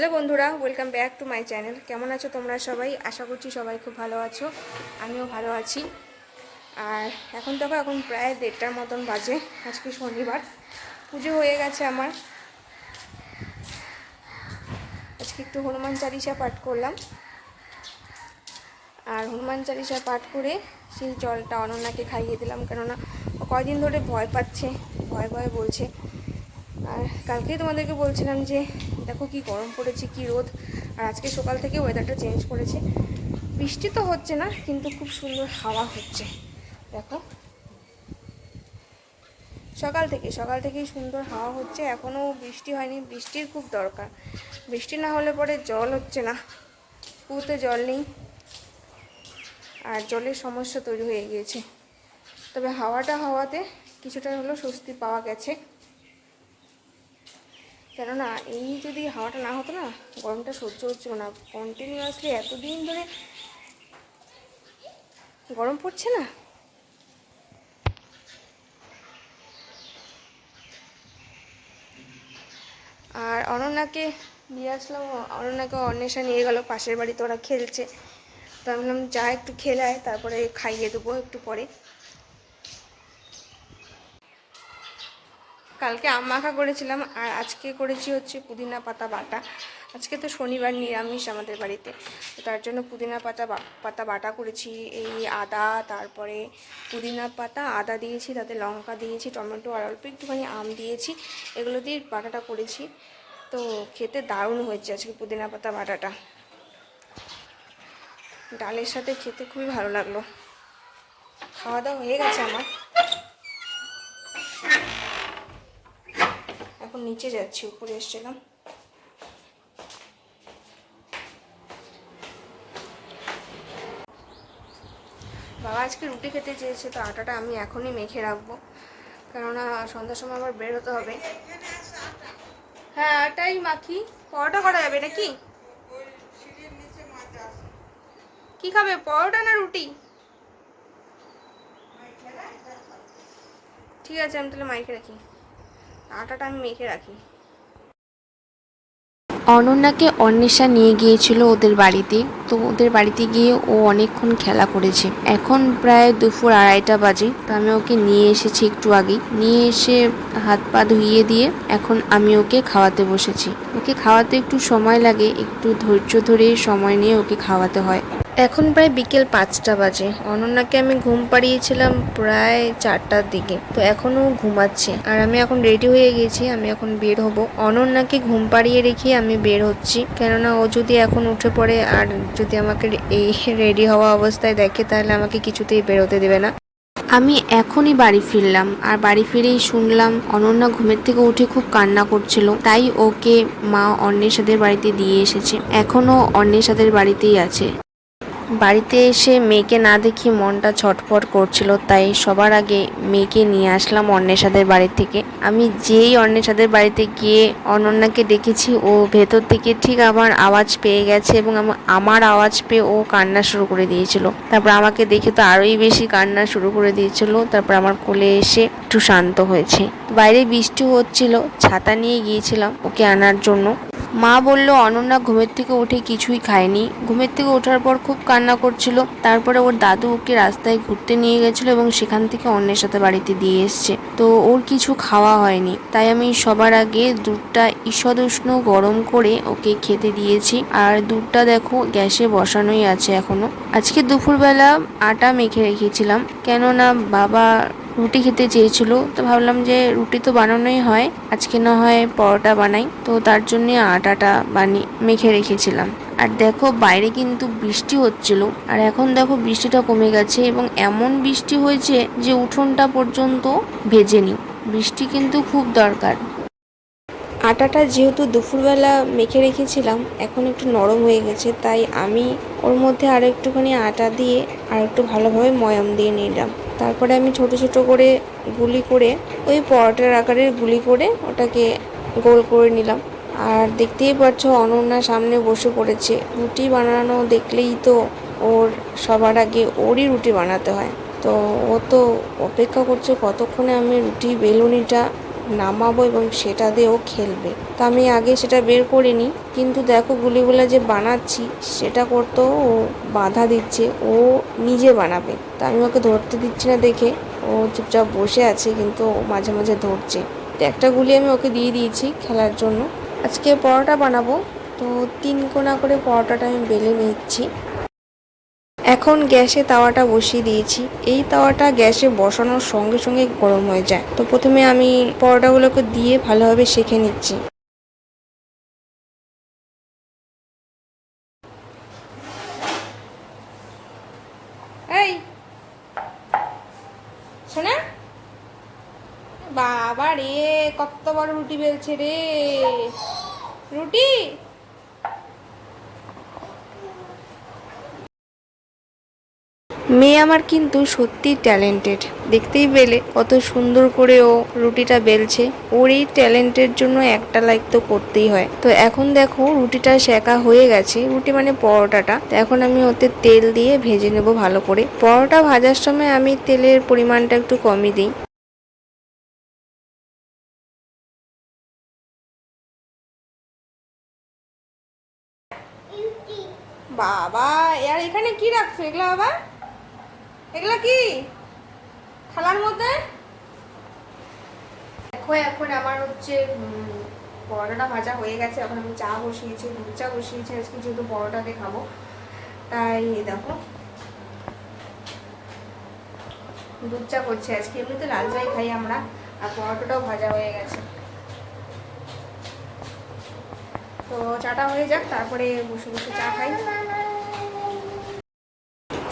Hello বন্ধুরা welcome back to my channel কেমন আছো তোমরা সবাই? আশা করছি সবাই খুব ভালো আছো, আমিও ভালো আছি। আর এখন দেখো, এখন প্রায় দেড়টার মতন বাজে, আজকে শনিবার, পুজো হয়ে গেছে আমার। আজকে একটু হনুমান চালিসা পাঠ করলাম। আর হনুমান চালিসা পাঠ করে সেই জলটা অনন্যাকে খাইয়ে দিলাম, কেননা কয়দিন ধরে ভয় পাচ্ছে, ভয় ভয় বলছে। আর কালকেই তোমাদেরকে বলছিলাম যে দেখো কি গরম পড়েছে, কি রোদ। আর আজকে সকাল থেকে ওয়েদারটা চেঞ্জ করেছে। বৃষ্টি তো হচ্ছে না, কিন্তু খুব সুন্দর হাওয়া হচ্ছে। দেখো। সকাল থেকে, সকাল থেকেই সুন্দর হাওয়া হচ্ছে এখনও বৃষ্টি হয়নি, বৃষ্টির খুব দরকার। বৃষ্টি না হলে পরে জল হচ্ছে না কুয়োতে জল নেই। আর জলের সমস্যা তৈরি হয়ে গিয়েছে। তবে হাওয়াটা হাওয়াতে কিছুটা হলেও স্বস্তি পাওয়া গেছে। কেননা এই যদি হাওয়াটা না হতো না, গরমটা সহ্য হচ্ছিল না। কন্টিনিউয়াসলি এতদিন ধরে গরম পড়ছে না? আর অনন্যাকে নিয়ে আসলাম, অনন্যাকে অন্বেষা নিয়ে গেল, পাশের বাড়িতে ওরা খেলছে। তো আমি বললাম যা একটু খেলায়, তারপরে খাইয়ে দেবো একটু পরে। কালকে আম মাখা করেছিলাম, আর আজকে করেছি হচ্ছে পুদিনা পাতা বাটা। আজকে তো শনিবার নিরামিষ আমাদের বাড়িতে। তো তার জন্য পুদিনা পাতা পাতা বাটা করেছি, এই আদা, তারপরে পুদিনা পাতা, আদা দিয়েছি, তাতে লঙ্কা দিয়েছি, টমেটো, আর অল্প একটুখানি আম দিয়েছি, এগুলো দিয়ে বাটাটা করেছি। তো খেতে দারুণ হয়েছে আজকে পুদিনা পাতা বাটাটা। ডালের সাথে খেতে খুবই ভালো লাগল। খাওয়া দাওয়া হয়ে গেছে আমার। এখন নিচে যাচ্ছি, উপরে এসেছিলাম। বাবা আজকে রুটি খেতে চেয়েছে, তো আটাটা আমি এখনই মেখে রাখব। কেননা সন্ধ্যার সময় আবার বের হতে হবে। হ্যাঁ আটাই মাখি। পরোটা করা যাবে নাকি? কি খাবে, পরোটা না রুটি? ঠিক আছে, আমি তাহলে মাইকে রাখি। আটাটা আমি মেখে রাখি। অনন্যাকে অন্বেষা নিয়ে গিয়েছিল ওদের বাড়িতে। তো ওদের বাড়িতে গিয়ে ও অনেকক্ষণ খেলা করেছে। এখন প্রায় দুপুর আড়াইটা বাজে। তো আমি ওকে নিয়ে এসেছি একটু আগেই। নিয়ে এসে হাত পা ধুইয়ে দিয়ে এখন আমি ওকে খাওয়াতে বসেছি। ওকে খাওয়াতে একটু সময় লাগে, একটু ধৈর্য ধরে সময় নিয়ে ওকে খাওয়াতে হয়। এখন প্রায় বিকেল পাঁচটা বাজে। অনন্যাকে আমি ঘুম পাড়িয়েছিলাম প্রায় চারটার দিকে। তো এখনও ঘুমাচ্ছে। আর আমি এখন রেডি হয়ে গেছি, আমি এখন বের হব। অনন্যাকে ঘুম পাড়িয়ে রেখে আমি বের হচ্ছি। কেননা ও যদি এখন উঠে পড়ে আর যদি আমাকে এই রেডি হওয়া অবস্থায় দেখে, তাহলে আমাকে কিছুতেই বেরোতে দেবে না। আমি এখনই বাড়ি ফিরলাম। আর বাড়ি ফিরেই শুনলাম অনন্যা ঘুমের থেকে উঠে খুব কান্না করছিল। তাই ওকে মা অন্বেষাদের বাড়িতে দিয়ে এসেছে। এখনও অন্বেষাদের বাড়িতেই আছে। বাড়িতে এসে মেয়েকে না দেখি মনটা ছটফট করছিল, তাই সবার আগে মেয়েকে নিয়ে আসলাম অন্বেষাদের বাড়ি থেকে। আমি যেই অন্বেষাদের বাড়িতে গিয়ে অনন্যাকে দেখেছি, ও ভেতর থেকে ঠিক আমার আওয়াজ পেয়ে গেছে এবং আমার আওয়াজ পেয়ে ও কান্না শুরু করে দিয়েছিল। তারপর আমাকে দেখে তো আরোই বেশি কান্না শুরু করে দিয়েছিল, তারপর আমার কোলে এসে একটু শান্ত হয়েছে। বাইরে বৃষ্টি হচ্ছিল, ছাতা নিয়ে গিয়েছিলাম ওকে আনার জন্য। মা বলল, অনন্যা ঘুমের থেকে উঠে কিছুই খায়নি। ঘুমের থেকে ওঠার পর খুব কান্না করছিল। তারপরে ওর দাদু ওকে রাস্তায় ঘুরতে নিয়ে গেছিল এবং সেখান থেকে অন্যের সাথে বাড়িতে দিয়ে এসছে। তো ওর কিছু খাওয়া হয়নি। তাই আমি সবার আগে দুধটা ঈষদ উষ্ণ গরম করে ওকে খেতে দিয়েছি। আর দুধটা দেখো, গ্যাসে বসানোই আছে এখনও। আজকে দুপুরবেলা আটা মেখে রেখেছিলাম। কেননা বাবা রুটি খেতে চেয়েছিল। তো ভাবলাম যে রুটি তো বানানোই হয়, আজকে না হয় পরোটা বানাই। তো তার জন্য আটাটা বানিয়ে মেখে রেখেছিলাম। আর দেখো বাইরে কিন্তু বৃষ্টি হচ্ছিল। আর এখন দেখো বৃষ্টিটা কমে গেছে এবং এমন বৃষ্টি হয়েছে যে উঠোনটা পর্যন্ত ভেজেনি। বৃষ্টি কিন্তু খুব দরকার। আটাটা যেহেতু দুপুরবেলা মেখে রেখেছিলাম, এখন একটু নরম হয়ে গেছে, তাই আমি ওর মধ্যে আরও একটুখানি আটা দিয়ে আর একটু ভালোভাবে ময়াম দিয়ে নিলাম। তারপরে আমি ছোট ছোট করে গুলি করে ওই পরোটার আকারে গুলি করে ওটাকে গোল করে নিলাম। আর দেখতেই পাচ্ছ অনন্যা সামনে বসে পড়েছে। রুটি বানানো দেখলেই তো ওর সবার আগে ওরই রুটি বানাতে হয়। তো ও তো অপেক্ষা করছে কতক্ষণে আমি রুটি, বেলুনিটা নামাবো এবং সেটা দিয়েও খেলবে। তো আমি আগে সেটা বের করে নিই কিন্তু দেখো গুলিগুলা যে বানাচ্ছি, সেটা করতেও ও বাধা দিচ্ছে, ও নিজে বানাবে। তা আমি ওকে ধরতে দিচ্ছি না দেখে, ও চুপচাপ বসে আছে, কিন্তু ও মাঝে মাঝে ধরছে। তো একটা গুলি আমি ওকে দিয়ে দিয়েছি খেলার জন্য। আজকে পরোটা বানাবো, তো তিন কোনা করে পরোটাটা আমি বেলে নিচ্ছি। এখন গ্যাসে তাওয়াটা বসিয়ে দিয়েছি। এই তাওয়াটা গ্যাসে বসানোর সঙ্গে সঙ্গে গরম হয়ে যায়। তো প্রথমে আমি পরোটাগুলোকে দিয়ে ভালোভাবে সেঁকে নিচ্ছি। শোনা বাবা রে কত বড় রুটি বেলছে রে। রুটি? মেয়ে আমার কিন্তু সত্যি ট্যালেন্টেড দেখতেই পেলে কত সুন্দর করে ও রুটিটা বেলছে। ওর এই ট্যালেন্টের জন্য একটা লাইক তো করতেই হয়। তো এখন দেখো রুটিটা সেকা হয়ে গেছে। রুটি মানে পরোটাটা। এখন আমি ওতে তেল দিয়ে ভেজে নেব ভালো করে। পরোটা ভাজার সময় আমি তেলের পরিমাণটা একটু কমই দিই। বাবা, আর এখানে কি রাখছো? এগুলো বাবা এগুলো কি? থালার মধ্যে? দেখো, এখন আমার হচ্ছে পরোটাটা ভাজা হয়ে গেছে। এখন আমি চা বসিয়েছি, দুধ চা বসিয়েছি। আজকে যেহেতু পরোটাতে খাব, তাই দেখো। দুধ চা করছি আজকে। এমনিতে লাল চাই খাই আমরা, আর পরোটাটাও ভাজা হয়ে গেছে। তো চাটা হয়ে যাক, তারপরে বসে বসে চা খাই।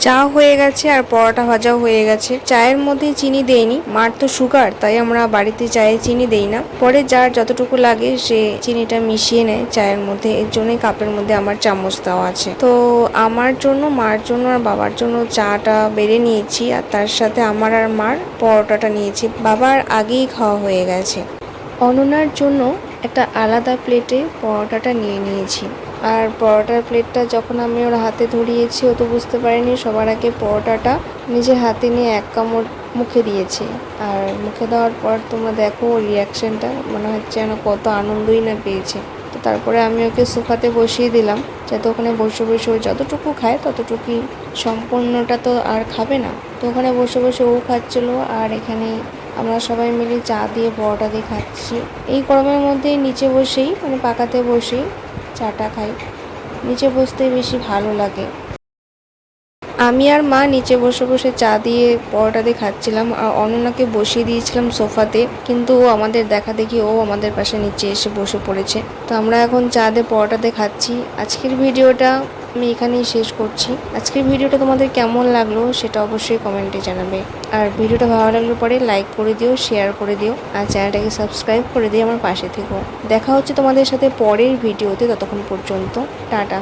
চা হয়ে গেছে আর পরোটা ভাজাও হয়ে গেছে। চায়ের মধ্যে চিনি দেইনি। মার তো সুগার তাই আমরা বাড়িতে চায়ে চিনি দেই না। পরে যার যতটুকু লাগে সে চিনিটা মিশিয়ে নেয় চায়ের মধ্যে। এর জন্যই কাপের মধ্যে আমার চামচ দেওয়া আছে। তো আমার জন্য, মার জন্য আর বাবার জন্য চাটা বেড়ে নিয়েছি আর তার সাথে আমার আর মার পরোটাটা নিয়েছি। বাবার আগেই খাওয়া হয়ে গেছে। অননার জন্য একটা আলাদা প্লেটে পরোটাটা নিয়ে নিয়েছি। আর পরোটার প্লেটটা যখন আমি ওর হাতে ধরিয়েছি, ও তো বুঝতে পারিনি সবার আগে পরোটাটা নিজের হাতে নিয়ে এক কামড় মুখে দিয়েছে। আর মুখে দেওয়ার পর তোমরা দেখো ওর রিয়াকশানটা মনে হচ্ছে যেন কত আনন্দই না পেয়েছে। তো তারপরে আমি ওকে সোফাতে বসিয়ে দিলাম, যাতে ওখানে বসে বসে ও যতটুকু খায় ততটুকুই সম্পূর্ণটা তো আর খাবে না। তো ওখানে বসে বসে ও খাচ্ছিলো, আর এখানে আমরা সবাই মিলে চা দিয়ে পরোটা দিয়ে খাচ্ছি। এই গরমের মধ্যে নিচে বসেই মানে পাকাতে বসেই চাটা খাই। নিচে বসতে বেশি ভালো লাগে। আমি আর মা নিচে বসে বসে চা দিয়ে পরোটা দিয়ে খাচ্ছিলাম আর অননাকে বসিয়ে দিয়েছিলাম সোফাতে, কিন্তু ও আমাদের দেখা দেখি ও আমাদের পাশে নিচে এসে বসে পড়েছে। তো আমরা এখন চা দিয়ে পরোটা দিয়ে খাচ্ছি। আজকের ভিডিওটা আমি এখানেই শেষ করছি। আজকের ভিডিওটা তোমাদের কেমন লাগল সেটা অবশ্যই কমেন্টে জানাবে। আর ভিডিওটা ভালো লাগলে পরে লাইক করে দিও শেয়ার করে দিও, আর চ্যানেলটাকে সাবস্ক্রাইব করে দিও আমার পাশে থেকো। দেখা হচ্ছে তোমাদের সাথে পরের ভিডিওতে ততক্ষণ পর্যন্ত। টাটা।